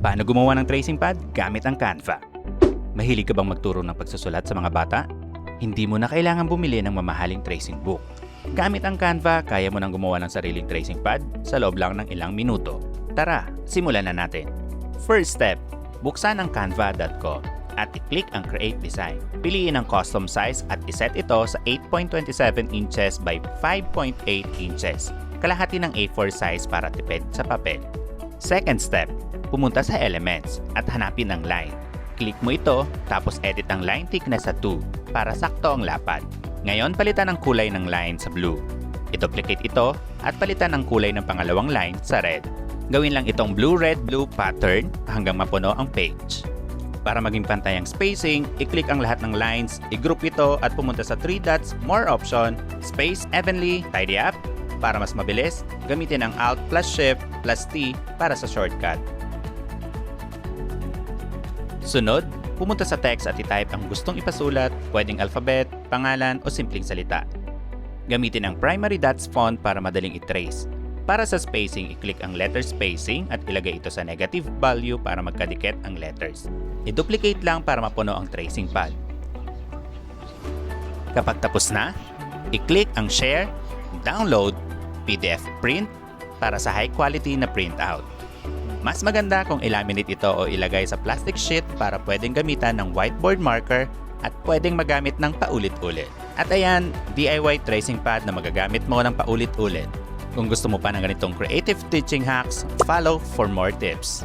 Paano gumawa ng tracing pad gamit ang Canva? Mahilig ka bang magturo ng pagsusulat sa mga bata? Hindi mo na kailangan bumili ng mamahaling tracing book. Gamit ang Canva, kaya mo nang gumawa ng sariling tracing pad sa loob lang ng ilang minuto. Tara, simulan na natin. First step, buksan ang canva.com at i-click ang Create Design. Piliin ang custom size at iset ito sa 8.27 inches by 5.8 inches. Kalahati ng A4 size para tipid sa papel. Second step, pumunta sa Elements at hanapin ang line. Click mo ito, tapos edit ang line thickness sa 2 para sakto ang lapad. Ngayon, palitan ang kulay ng line sa blue. I-duplicate ito at palitan ang kulay ng pangalawang line sa red. Gawin lang itong blue-red-blue pattern hanggang mapuno ang page. Para maging pantay ang spacing, i-click ang lahat ng lines, i-group ito at pumunta sa 3 dots, more option, space evenly, tidy up. Para mas mabilis, gamitin ang Alt plus Shift plus T para sa shortcut. Sunod, pumunta sa text at i-type ang gustong ipasulat, pwedeng alphabet, pangalan o simpleng salita. Gamitin ang primary dots font para madaling i-trace. Para sa spacing, i-click ang letter spacing at ilagay ito sa negative value para magkadikit ang letters. I-duplicate lang para mapuno ang tracing pad. Kapag tapos na, i-click ang Share, Download, PDF Print para sa high quality na printout. Mas maganda kung ilaminate ito o ilagay sa plastic sheet para pwedeng gamitan ng whiteboard marker at pwedeng magamit ng paulit-ulit. At ayan, DIY tracing pad na magagamit mo ng paulit-ulit. Kung gusto mo pa ng ganitong creative teaching hacks, follow for more tips.